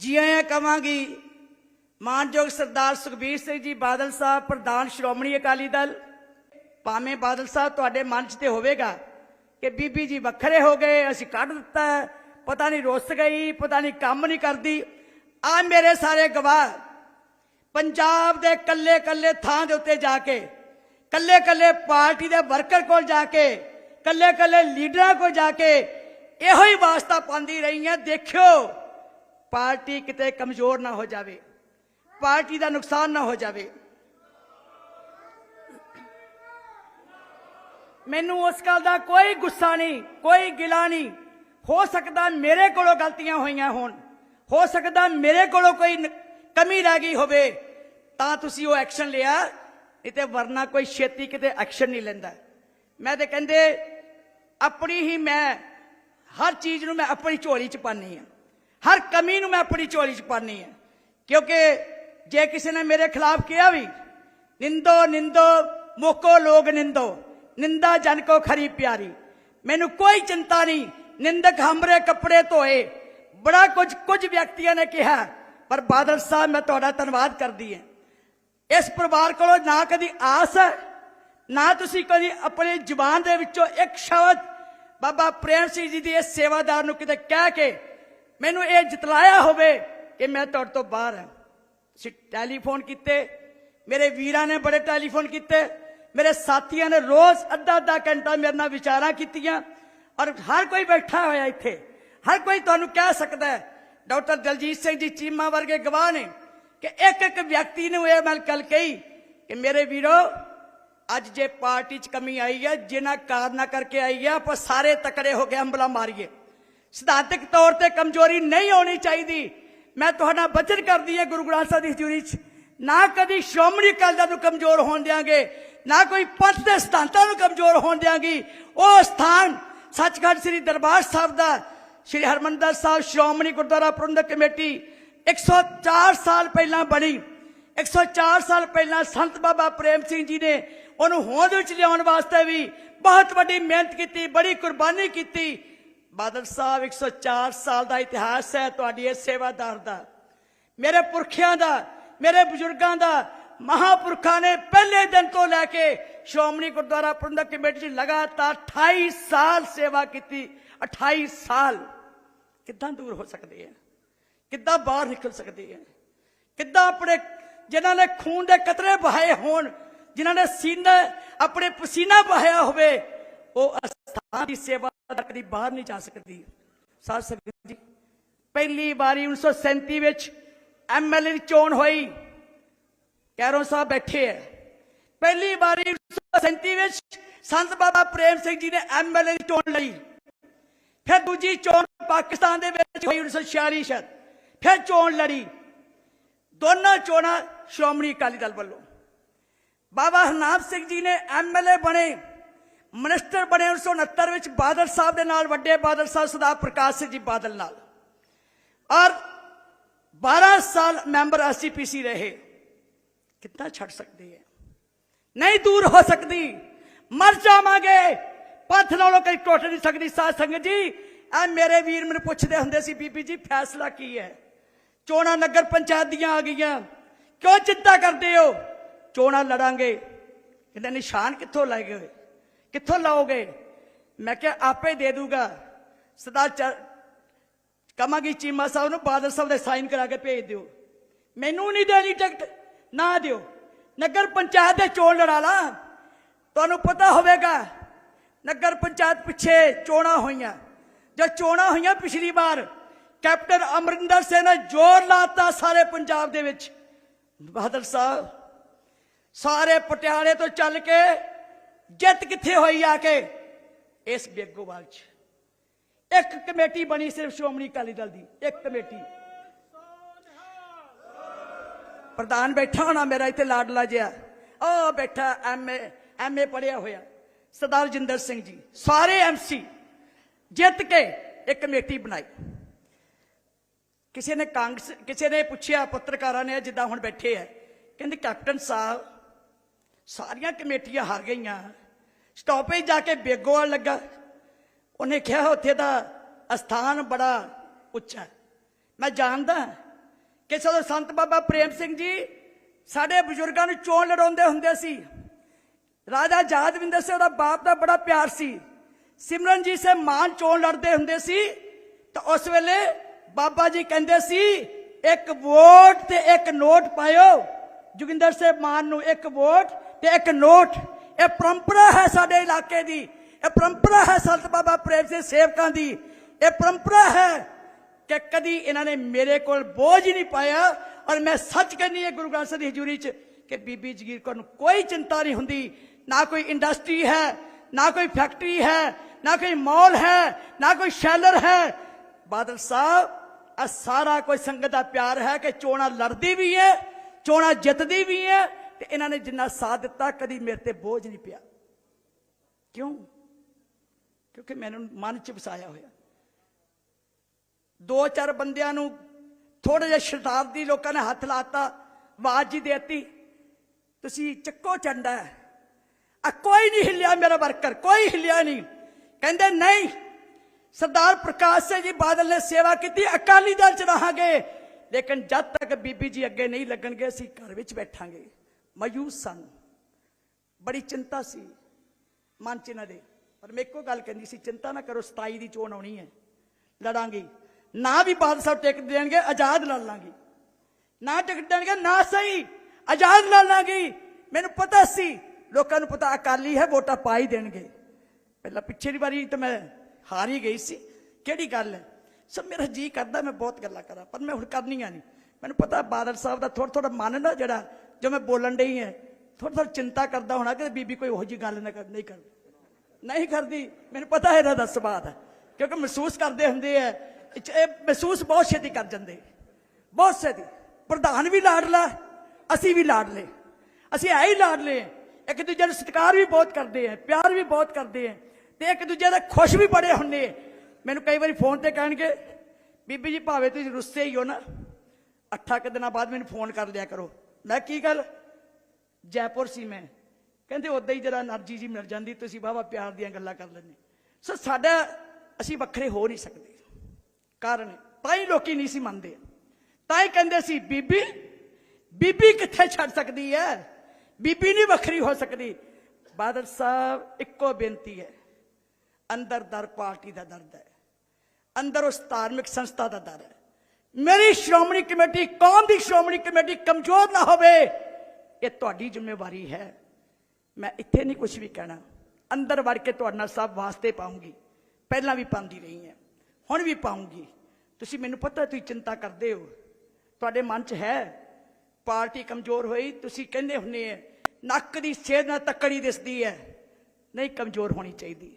ਜੀ ਆਇਆਂ ਕਵਾਂਗੀ। ਮਾਨਯੋਗ ਸਰਦਾਰ ਸੁਖਬੀਰ ਸਿੰਘ ਜੀ ਬਾਦਲ ਸਾਹਿਬ, ਪ੍ਰਧਾਨ ਸ਼੍ਰੋਮਣੀ ਅਕਾਲੀ ਦਲ, ਭਾਵੇਂ ਬਾਦਲ ਸਾਹਿਬ ਤੁਹਾਡੇ ਮਨ 'ਚ ਤੇ ਹੋਵੇਗਾ ਕਿ ਬੀਬੀ ਜੀ ਵੱਖਰੇ ਹੋ ਗਏ, ਅਸੀਂ ਕੱਢ ਦਿੱਤਾ ਪਤਾ ਨਹੀਂ ਰੁੱਸ ਗਈ, ਪਤਾ ਨਹੀਂ ਕੰਮ ਨਹੀਂ ਕਰਦੀ। ਆ ਮੇਰੇ ਸਾਰੇ ਗਵਾਹ, ਪੰਜਾਬ ਦੇ ਕੱਲੇ ਕੱਲੇ ਥਾਂ ਦੇ ਉੱਤੇ ਜਾ ਕੇ ਕੱਲੇ ਕੱਲੇ ਪਾਰਟੀ ਦੇ ਵਰਕਰ ਕੋਲ ਜਾ ਕੇ ਕੱਲੇ ਕੱਲੇ ਲੀਡਰਾਂ ਕੋਲ ਜਾ ਕੇ, ਇਹੋ ਹੀ ਵਾਸਤਾ ਪਾਉਂਦੀ ਰਹੀ ਹੈ ਦੇਖਿਓ। ਪਾਰਟੀ ਕਿਤੇ ਕਮਜ਼ੋਰ ਨਾ ਹੋ ਜਾਵੇ, ਪਾਰਟੀ ਦਾ ਨੁਕਸਾਨ ਨਾ ਹੋ ਜਾਵੇ। ਮੈਨੂੰ ਉਸ ਗੱਲ ਦਾ ਕੋਈ ਗੁੱਸਾ ਨਹੀਂ, ਕੋਈ ਗਿਲਾ ਨਹੀਂ। ਹੋ ਸਕਦਾ ਮੇਰੇ ਕੋਲੋਂ ਗਲਤੀਆਂ ਹੋਈਆਂ ਹੋਣ, ਹੋ ਸਕਦਾ ਮੇਰੇ ਕੋਲੋਂ ਕੋਈ ਕਮੀ ਰਹਿ ਗਈ ਹੋਵੇ, ਤਾਂ ਤੁਸੀਂ ਉਹ ਐਕਸ਼ਨ ਲਿਆ, ਨਹੀਂ ਤੇ ਵਰਨਾ ਕੋਈ ਛੇਤੀ ਕਿਤੇ ਐਕਸ਼ਨ ਨਹੀਂ ਲੈਂਦਾ। ਮੈਂ ਤੇ ਕਹਿੰਦੇ, ਆਪਣੀ ਹੀ ਮੈਂ, ਹਰ ਚੀਜ਼ ਨੂੰ ਮੈਂ ਆਪਣੀ ਝੋਲੀ 'ਚ ਪਾਣੀ ਆ ਹਰ ਕਮੀ ਨੂੰ ਮੈਂ ਆਪਣੀ ਝੋਲੀ 'ਚ ਪਾਣੀ ਹੈ। ਕਿਉਂਕਿ ਜੇ ਕਿਸੇ ਨੇ ਮੇਰੇ ਖਿਲਾਫ ਕਿਹਾ ਵੀ, ਨਿੰਦੋ ਨਿੰਦੋ, ਮੋਕੋ ਲੋਗ ਨਿੰਦੋ, ਨਿੰਦਾ ਜਨ ਕੋ ਖਰੀ ਪਿਆਰੀ। ਮੈਨੂੰ ਕੋਈ ਚਿੰਤਾ ਨਹੀਂ, ਨਿੰਦਕ ਹਮਰੇ ਕੱਪੜੇ ਧੋਏ। ਬੜਾ ਕੁਝ ਕੁਝ ਵਿਅਕਤੀਆਂ ਨੇ ਕਿਹਾ, ਪਰ ਬਾਦਲ ਸਾਹਿਬ, ਮੈਂ ਤੁਹਾਡਾ ਧੰਨਵਾਦ ਕਰਦੀ ਹਾਂ। ਇਸ ਪਰਿਵਾਰ ਕੋਲੋਂ ਨਾ ਕਦੀ ਆਸ ਹੈ, ਨਾ ਤੁਸੀਂ ਕਦੀ ਆਪਣੀ ਜ਼ੁਬਾਨ ਦੇ ਵਿੱਚੋਂ ਇੱਕ ਸ਼ਬਦ ਬਾਬਾ ਪ੍ਰੇਮ ਸਿੰਘ ਜੀ ਦੀ ਇਸ ਸੇਵਾਦਾਰ ਨੂੰ ਕਿਤੇ ਕਹਿ ਕੇ ਮੈਨੂੰ ਇਹ ਜਿਤਲਾਇਆ ਹੋਵੇ ਕਿ ਮੈਂ ਤੁਹਾਡੇ ਤੋਂ ਬਾਹਰ ਹਾਂ। ਤੁਸੀਂ ਟੈਲੀਫੋਨ ਕੀਤੇ, ਮੇਰੇ ਵੀਰਾਂ ਨੇ ਬੜੇ ਟੈਲੀਫੋਨ ਕੀਤੇ, ਮੇਰੇ ਸਾਥੀਆਂ ਨੇ ਰੋਜ਼ ਅੱਧਾ ਅੱਧਾ ਘੰਟਾ ਮੇਰੇ ਨਾਲ ਵਿਚਾਰਾਂ ਕੀਤੀਆਂ ਔਰ ਹਰ ਕੋਈ ਬੈਠਾ ਹੋਇਆ ਇੱਥੇ। ਹਰ ਕੋਈ ਤੁਹਾਨੂੰ ਕਹਿ ਸਕਦਾ ਹੈ, ਡਾਕਟਰ ਦਲਜੀਤ ਸਿੰਘ ਜੀ ਚੀਮਾ ਵਰਗੇ ਗਵਾਹ ਨੇ ਕਿ ਇੱਕ ਇੱਕ ਵਿਅਕਤੀ ਨੂੰ ਇਹ ਮੈਂ ਕੱਲ ਕਹੀ ਕਿ ਮੇਰੇ ਵੀਰੋ, ਅੱਜ ਜੇ ਪਾਰਟੀ 'ਚ ਕਮੀ ਆਈ ਹੈ, ਜਿਨ੍ਹਾਂ ਕਾਰਨਾਂ ਕਰਕੇ ਆਈ ਹੈ, ਆਪਾਂ ਸਾਰੇ ਤਕੜੇ ਹੋ ਕੇ ਅੰਬਲਾ ਮਾਰੀਏ। ਸਿਧਾਂਤਕ ਤੌਰ ਤੇ ਕਮਜ਼ੋਰੀ ਨਹੀਂ ਹੋਣੀ ਚਾਹੀਦੀ। ਮੈਂ ਤੁਹਾਡਾ ਬਚਨ ਕਰਦੀ ਹਾਂ ਗੁਰੂ ਗ੍ਰੰਥ ਸਾਹਿਬ ਦੀ ਹਜ਼ੂਰੀ 'ਚ। ਨਾ ਕਦੀ ਸ਼੍ਰੋਮਣੀ ਅਕਾਲੀ ਦਲ ਨੂੰ ਕਮਜ਼ੋਰ ਹੋਣ ਦਿਆਂਗੇ, ਨਾ ਕੋਈ ਪੰਥ ਦੇ ਸਿਧਾਂਤਾਂ ਨੂੰ ਕਮਜ਼ੋਰ ਹੋਣ ਦਿਆਂਗੀ। ਉਹ ਸਥਾਨ ਸੱਚਖੰਡ ਸ੍ਰੀ ਦਰਬਾਰ ਸਾਹਿਬ ਦਾ, ਸ੍ਰੀ ਹਰਮੰਦਰ ਸਾਹਿਬ ਸ਼੍ਰੋਮਣੀ ਗੁਰਦੁਆਰਾ ਪ੍ਰਬੰਧਕ ਕਮੇਟੀ 104 ਸਾਲ ਪਹਿਲਾਂ ਬਣੀ। 104 ਸਾਲ ਪਹਿਲਾਂ ਸੰਤ ਬਾਬਾ ਪ੍ਰੇਮ ਸਿੰਘ ਜੀ ਨੇ ਉਹਨੂੰ ਹੋਂਦ ਵਿੱਚ ਲਿਆਉਣ ਵਾਸਤੇ ਵੀ ਬਹੁਤ ਵੱਡੀ ਮਿਹਨਤ ਕੀਤੀ, ਬੜੀ ਕੁਰਬਾਨੀ ਕੀਤੀ। ਬਾਦਲ ਸਾਹਿਬ 104 ਸਾਲ ਦਾ ਇਤਿਹਾਸ ਹੈ, ਤੁਹਾਡੀ ਇਸ ਸੇਵਾਦਾਰ ਦਾ। ਮੇਰੇ ਪੁਰਖਿਆਂ ਦਾ, ਮੇਰੇ ਬਜ਼ੁਰਗਾਂ ਦਾ, ਮਹਾਪੁਰਖਾਂ ਨੇ ਪਹਿਲੇ ਦਿਨ ਤੋਂ ਲੈ ਕੇ ਸ਼੍ਰੋਮਣੀ ਗੁਰਦੁਆਰਾ ਪ੍ਰਬੰਧਕ ਕਮੇਟੀ 'ਚ ਲਗਾਤਾਰ 28 ਸਾਲ ਸੇਵਾ ਕੀਤੀ 28 ਸਾਲ। ਕਿੱਦਾਂ ਦੂਰ ਹੋ ਸਕਦੇ ਆ? ਕਿੱਦਾਂ ਬਾਹਰ ਨਿਕਲ ਸਕਦੇ ਆ? ਕਿੱਦਾਂ ਆਪਣੇ, ਜਿਨ੍ਹਾਂ ਨੇ ਖੂਨ ਦੇ ਕਤਰੇ ਬਹਾਏ ਹੋਣ, ਜਿਨ੍ਹਾਂ ਨੇ ਸੀਨਾ, ਆਪਣੇ ਪਸੀਨਾ ਬਹਾਇਆ ਹੋਵੇ, ਉਹ ਅਸਥਾਨ ਦੀ ਸੇਵਾ ਕਦੀ ਬਾਹਰ ਨਹੀਂ ਜਾ ਸਕਦੀ। ਸਾਧ ਸੰਗਤ ਜੀ, ਪਹਿਲੀ ਵਾਰੀ 1937 ਵਿੱਚ ਐਮਐਲਏ ਦੀ ਚੋਣ ਹੋਈ। ਕੈਰੋਂ ਸਾਹਿਬ ਬੈਠੇ ਹੈ ਪਹਿਲੀ ਵਾਰੀ 1937 ਵਿੱਚ ਸੰਤ ਬਾਬਾ ਪ੍ਰੇਮ ਸਿੰਘ ਜੀ ਨੇ ਐਮਐਲਏ ਦੀ ਚੋਣ ਲਈ। ਫਿਰ ਦੂਜੀ ਚੋਣ ਪਾਕਿਸਤਾਨ ਦੇ ਵਿੱਚ ਹੋਈ 1946 ਸ਼ਾਇਦ। ਫਿਰ ਚੋਣ ਲੜੀ। ਦੋਨਾਂ ਚੋਣਾਂ ਸ਼੍ਰੋਮਣੀ ਅਕਾਲੀ ਦਲ ਵੱਲੋਂ। ਬਾਬਾ ਹਰਨਾਮ ਸਿੰਘ ਜੀ ਨੇ ਐਮਐਲਏ ਬਣੇ। ਮਿਨਿਸਟਰ ਬਣੇ 1969 ਵਿੱਚ ਬਾਦਲ ਸਾਹਿਬ ਦੇ ਨਾਲ, ਵੱਡੇ ਬਾਦਲ ਸਾਹਿਬ ਸਰਦਾਰ ਪ੍ਰਕਾਸ਼ ਸਿੰਘ ਜੀ ਬਾਦਲ ਨਾਲ। ਔਰ 12 ਸਾਲ ਮੈਂਬਰ ਐਸਜੀਪੀਸੀ ਰਹੇ। ਕਿੱਦਾਂ ਛੱਡ ਸਕਦੇ ਹੈ ਨਹੀਂ ਦੂਰ ਹੋ ਸਕਦੀ। ਮਰ ਜਾਵਾਂਗੇ। ਪੰਥ ਨਾਲੋਂ ਕਈ ਟੁੱਟ ਨਹੀਂ ਸਕਦੀ। ਸਾਧ ਸੰਗਤ ਜੀ ਆ ਮੇਰੇ ਵੀਰ ਮੈਨੂੰ ਪੁੱਛਦੇ ਹੁੰਦੇ ਸੀ, ਬੀਬੀ ਜੀ, ਫੈਸਲਾ ਕੀ ਹੈ ਚੋਣਾਂ ਨਗਰ ਪੰਚਾਇਤ ਦੀਆਂ ਆ ਗਈਆਂ। ਕਿਉਂ ਚਿੰਤਾ ਕਰਦੇ ਹੋ? ਚੋਣਾਂ ਲੜਾਂਗੇ। ਕਹਿੰਦੇ ਨਿਸ਼ਾਨ ਕਿੱਥੋਂ ਲਾਏਗੇ ਕਿੱਥੋਂ ਲਾਓਗੇ? ਮੈਂ ਕਿਹਾ, ਆਪੇ ਦੇ ਦੂਗਾ। ਸਦਾ ਕਮਾਂਗੀ ਚੀਮਾ ਸਾਹਿਬ ਨੂੰ ਬਾਦਲ ਸਾਹਿਬ ਦੇ ਸਾਈਨ ਕਰਾ ਕੇ ਭੇਜ ਦਿਓ। ਮੈਨੂੰ ਨਹੀਂ ਦੇਣੀ ਟਿਕਟ, ਨਾ ਦਿਓ। ਨਗਰ ਪੰਚਾਇਤ ਦੇ ਚੋਣ ਲੜਾ ਲਾ। ਤੁਹਾਨੂੰ ਪਤਾ ਹੋਵੇਗਾ, ਨਗਰ ਪੰਚਾਇਤ ਪਿੱਛੇ ਚੋਣਾਂ ਹੋਈਆਂ। ਜਦ ਚੋਣਾਂ ਹੋਈਆਂ ਪਿਛਲੀ ਵਾਰ, ਕੈਪਟਨ ਅਮਰਿੰਦਰ ਸਿੰਘ ਨੇ ਜ਼ੋਰ ਲਾਤਾ ਸਾਰੇ ਪੰਜਾਬ ਦੇ ਵਿੱਚ। ਬਾਦਲ ਸਾਹਿਬ, ਸਾਰੇ ਪਟਿਆਲੇ ਤੋਂ ਚੱਲ ਕੇ ਜਿੱਤ ਕਿੱਥੇ ਹੋਈ ਆ ਕੇ? ਇਸ ਬੇਗੋਵਾਲ 'ਚ। ਇੱਕ ਕਮੇਟੀ ਬਣੀ ਸਿਰਫ ਸ਼੍ਰੋਮਣੀ ਅਕਾਲੀ ਦਲ ਦੀ, ਇੱਕ ਕਮੇਟੀ। ਪ੍ਰਧਾਨ ਬੈਠਾ ਹੋਣਾ ਮੇਰਾ, ਇੱਥੇ ਲਾਡਲਾ ਜਿਹਾ। ਉਹ ਬੈਠਾ ਐਮਏ ਐਮਏ ਪੜਿਆ ਹੋਇਆ। ਸਰਦਾਰ ਜਿੰਦਰ ਸਿੰਘ ਜੀ, ਸਾਰੇ ਐਮਸੀ ਜਿੱਤ ਕੇ ਇੱਕ ਕਮੇਟੀ ਬਣਾਈ। ਕਿਸੇ ਨੇ ਕਾਂਗਰਸ, ਕਿਸੇ ਨੇ ਪੁੱਛਿਆ, ਪੱਤਰਕਾਰਾਂ ਨੇ ਜਿੱਦਾਂ ਹੁਣ ਬੈਠੇ ਆ। ਕਹਿੰਦੇ, ਕੈਪਟਨ ਸਾਹਿਬ, ਸਾਰੀਆਂ ਕਮੇਟੀਆਂ ਹਾਰ ਗਈਆਂ। ਸਟਾਪੇਜ ਜਾ ਕੇ ਬੇਗੋਆ ਲੱਗਾ। ਉਹਨੇ ਕਿਹਾ, ਉੱਥੇ ਦਾ ਅਸਥਾਨ ਬੜਾ ਉੱਚਾ ਮੈਂ ਜਾਣਦਾ ਕਿ ਜਦੋਂ ਸੰਤ ਬਾਬਾ ਪ੍ਰੇਮ ਸਿੰਘ ਜੀ ਸਾਡੇ ਬਜ਼ੁਰਗਾਂ ਨੂੰ ਚੋਣ ਲੜਾਉਂਦੇ ਹੁੰਦੇ ਸੀ, ਰਾਜਾ ਜਾਦਵਿੰਦਰ ਸਿੰਘ ਦਾ ਬਾਪ ਦਾ ਬੜਾ ਪਿਆਰ ਸੀ। ਸਿਮਰਨਜੀਤ ਸਿੰਘ ਮਾਨ ਚੋਣ ਲੜਦੇ ਹੁੰਦੇ ਸੀ, ਤਾਂ ਉਸ ਵੇਲੇ ਬਾਬਾ ਜੀ ਕਹਿੰਦੇ ਸੀ, ਇੱਕ ਵੋਟ ਤੇ ਇੱਕ ਨੋਟ ਪਾਇਓ। ਜੋਗਿੰਦਰ ਸਿੰਘ ਮਾਨ ਨੂੰ, ਇੱਕ ਵੋਟ ਤੇ ਇੱਕ ਨੋਟ। ਇਹ ਪਰੰਪਰਾ ਹੈ ਸਾਡੇ ਇਲਾਕੇ ਦੀ। ਇਹ ਪਰੰਪਰਾ ਹੈ ਸੰਤ ਬਾਬਾ ਪ੍ਰੇਮ ਸਿੰਘ ਸੇਵਕਾਂ ਦੀ। ਇਹ ਪਰੰਪਰਾ ਹੈ ਕਿ ਕਦੀ ਇਹਨਾਂ ਨੇ ਮੇਰੇ ਕੋਲ ਬੋਝ ਹੀ ਨਹੀਂ ਪਾਇਆ ਔਰ ਮੈਂ ਸੱਚ ਕਹਿੰਦੀ ਹੈ ਗੁਰੂ ਗ੍ਰੰਥ ਸਾਹਿਬ ਦੀ ਹਜ਼ੂਰੀ 'ਚ ਕਿ ਬੀਬੀ ਜਗੀਰ ਕੌਰ ਨੂੰ ਕੋਈ ਚਿੰਤਾ ਨਹੀਂ ਹੁੰਦੀ। ਨਾ ਕੋਈ ਇੰਡਸਟਰੀ ਹੈ, ਨਾ ਕੋਈ ਫੈਕਟਰੀ ਹੈ, ਨਾ ਕੋਈ ਮਾਲ ਹੈ, ਨਾ ਕੋਈ ਸ਼ੈਲਰ ਹੈ। ਬਾਦਲ ਸਾਹਿਬ, ਇਹ ਸਾਰਾ ਕੋਈ ਸੰਗਤ ਦਾ ਪਿਆਰ ਹੈ ਕਿ ਚੋਣਾ ਲੜਦੀ ਵੀ ਹੈ, ਚੋਣਾ ਜਿੱਤਦੀ ਵੀ ਹੈ ਤੇ ਇਹਨਾਂ ਨੇ ਜਿੰਨਾ ਸਾਥ ਦਿੱਤਾ, ਕਦੀ ਮੇਰੇ ਤੇ ਬੋਝ ਨਹੀਂ ਪਿਆ। ਕਿਉਂ? ਕਿਉਂਕਿ ਮੈਨੂੰ ਮਨ 'ਚ ਵਸਾਇਆ ਹੋਇਆ। ਦੋ ਚਾਰ ਬੰਦਿਆਂ ਨੂੰ ਥੋੜੇ ਜਿਹਾ ਸ਼ਤਾਬਦੀ ਲੋਕਾਂ ਨੇ ਹੱਥ ਲਾਤਾ, ਆਵਾਜ਼ ਜੀ ਦੇਤੀ, ਤੁਸੀਂ ਚੱਕੋ ਚੰਡਾ ਆ ਕੋਈ ਨਹੀਂ ਹਿੱਲਿਆ ਮੇਰਾ ਵਰਕਰ, ਕੋਈ ਹਿੱਲਿਆ ਨਹੀਂ। ਕਹਿੰਦੇ, ਨਹੀਂ, ਸਰਦਾਰ ਪ੍ਰਕਾਸ਼ ਸਿੰਘ ਜੀ ਬਾਦਲ ਨੇ ਸੇਵਾ ਕੀਤੀ, ਅਕਾਲੀ ਦਲ ਚ ਰਹਾਂਗੇ। ਲੇਕਿਨ ਜਦ ਤੱਕ ਬੀਬੀ ਜੀ ਅੱਗੇ ਨਹੀਂ ਲੱਗਣਗੇ, ਅਸੀਂ ਘਰ ਵਿੱਚ ਬੈਠਾਂਗੇ। ਮਾਯੂਸ ਸਨ ਬੜੀ ਚਿੰਤਾ ਸੀ ਮਨ ਚ ਇਹਨਾਂ ਦੇ। ਪਰ ਮੈਂ ਇੱਕੋ ਗੱਲ ਕਹਿੰਦੀ ਸੀ, ਚਿੰਤਾ ਨਾ ਕਰੋ 27 ਦੀ ਚੋਣ ਆਉਣੀ ਹੈ। ਲੜਾਂਗੇ। ਨਾ ਵੀ ਬਾਦਲ ਸਾਹਿਬ ਟਿਕਟ ਦੇਣਗੇ, ਆਜ਼ਾਦ ਲੜ ਲਾਂਗੇ ਨਾ ਟਿਕਟ ਦੇਣਗੇ, ਨਾ ਸਹੀ, ਆਜ਼ਾਦ ਲੜ ਲਾਂਗੇ ਮੈਨੂੰ ਪਤਾ ਸੀ, ਲੋਕਾਂ ਨੂੰ ਪਤਾ ਅਕਾਲੀ ਹੈ, ਵੋਟਾਂ ਪਾ ਹੀ ਦੇਣਗੇ। ਪਹਿਲਾਂ ਪਿੱਛੇ ਦੀ ਵਾਰੀ ਤਾਂ ਮੈਂ ਹਾਰ ਹੀ ਗਈ ਸੀ। ਕਿਹੜੀ ਗੱਲ ਹੈ? ਸਭ ਮੇਰਾ ਜੀ ਕਰਦਾ, ਮੈਂ ਬਹੁਤ ਗੱਲਾਂ ਕਰਾਂ, ਪਰ ਮੈਂ ਹੁਣ ਕਰਨੀਆਂ ਨਹੀਂ। ਮੈਨੂੰ ਪਤਾ ਬਾਦਲ ਸਾਹਿਬ ਦਾ ਥੋੜਾ ਥੋੜਾ ਮਨ ਨਾ ਜਿਹੜਾ ਜੋ ਮੈਂ ਬੋਲਣ ਡਈ ਹੈ ਥੋੜਾ ਥੋੜਾ ਚਿੰਤਾ ਕਰਦਾ ਹੋਣਾ ਕਿ ਬੀਬੀ ਕੋਈ ਉਹੋ ਜੀ ਗੱਲ ਨਾ ਕਰ, ਨਹੀਂ ਕਰਦੀ। ਨਹੀਂ ਕਰਦੀ, ਮੈਨੂੰ ਪਤਾ ਹੈ ਇਹਦਾ ਸੁਭਾਅ ਹੈ ਕਿਉਂਕਿ ਮਹਿਸੂਸ ਕਰਦੇ ਹੁੰਦੇ ਆ ਇਹ ਮਹਿਸੂਸ ਬਹੁਤ ਛੇਤੀ ਕਰ ਜਾਂਦੇ। ਬਹੁਤ ਛੇਤੀ। ਪ੍ਰਧਾਨ ਵੀ ਲਾਡਲਾ ਅਸੀਂ ਵੀ ਲਾਡਲੇ ਅਸੀਂ ਐ ਹੀ ਲਾਡਲੇ ਹਾਂ। ਇੱਕ ਦੂਜੇ ਨੂੰ ਸਤਿਕਾਰ ਵੀ ਬਹੁਤ ਕਰਦੇ ਆ ਪਿਆਰ ਵੀ ਬਹੁਤ ਕਰਦੇ ਆ ਤੇ ਇੱਕ ਦੂਜੇ ਦਾ ਖੁਸ਼ ਵੀ ਬੜੇ ਹੁੰਦੇ ਆ ਮੈਨੂੰ ਕਈ ਵਾਰੀ ਫੋਨ ਤੇ ਕਹਿਣਗੇ, ਬੀਬੀ ਜੀ ਭਾਵੇਂ ਤੁਸੀਂ ਰੁੱਸੇ ਹੀ ਹੋ ਨਾ, ਅੱਠਾਂ ਕੁ ਦਿਨਾਂ ਬਾਅਦ ਮੈਨੂੰ ਫੋਨ ਕਰ ਲਿਆ ਕਰੋ। ਮੈਂ ਕੀ ਗੱਲ? ਜੈਪੁਰ ਸੀ ਮੈਂ। ਕਹਿੰਦੇ ਉਦਾਂ ਹੀ ਜਰਾ એનર્ਜੀ ਜੀ ਮਿਲ ਜਾਂਦੀ, ਤੁਸੀਂ ਬਾਬਾ ਪਿਆਰ ਦੀਆਂ ਗੱਲਾਂ ਕਰ ਲੈਂਦੇ। ਸੋ ਸਾਡਾ, ਅਸੀਂ ਵੱਖਰੇ ਹੋ ਨਹੀਂ ਸਕਦੇ। ਕਾਰਨ ਤਾਂ ਹੀ ਲੋਕੀ ਨਹੀਂ ਸੀ ਮੰਨਦੇ। ਤਾਂ ਹੀ ਕਹਿੰਦੇ ਸੀ, ਬੀਬੀ ਬੀਬੀ ਕਿੱਥੇ ਛੱਡ ਸਕਦੀ ਹੈ ਬੀਬੀ ਨਹੀਂ ਵੱਖਰੀ ਹੋ ਸਕਦੀ। ਬਾਦਲ ਸਾਹਿਬ, ਇੱਕੋ ਬੇਨਤੀ ਹੈ ਅੰਦਰ ਦਰ ਪਾਰਟੀ ਦਾ ਦਰਦ ਹੈ ਅੰਦਰ ਉਸ ਧਾਰਮਿਕ ਸੰਸਥਾ ਦਾ ਦਰ ਹੈ ਮੇਰੀ ਸ਼੍ਰੋਮਣੀ ਕਮੇਟੀ, ਕੌਮ ਦੀ ਸ਼੍ਰੋਮਣੀ ਕਮੇਟੀ ਕਮਜ਼ੋਰ ਨਾ ਹੋਵੇ। ਇਹ ਤੁਹਾਡੀ ਜ਼ਿੰਮੇਵਾਰੀ ਹੈ। ਮੈਂ ਇੱਥੇ ਨਹੀਂ ਕੁਝ ਵੀ ਕਹਿਣਾ। ਅੰਦਰ ਵੜ ਕੇ ਤੁਹਾਡੇ ਨਾਲ ਸਭ ਵਾਸਤੇ ਪਾਉਂਗੀ। ਪਹਿਲਾਂ ਵੀ ਪਾਉਂਦੀ ਰਹੀ ਹਾਂ। ਹੁਣ ਵੀ ਪਾਉਂਗੀ। ਤੁਸੀਂ ਮੈਨੂੰ ਪਤਾ ਤੁਸੀਂ ਚਿੰਤਾ ਕਰਦੇ ਹੋ। ਤੁਹਾਡੇ ਮਨ 'ਚ ਹੈ। ਪਾਰਟੀ ਕਮਜ਼ੋਰ ਹੋਈ, ਤੁਸੀਂ ਕਹਿੰਦੇ ਹੁੰਦੇ ਆ, ਨੱਕ ਦੀ ਸੇਧ ਨਾਲ ਤੱਕੜੀ ਦਿਸਦੀ ਹੈ। ਨਹੀਂ ਕਮਜ਼ੋਰ ਹੋਣੀ ਚਾਹੀਦੀ।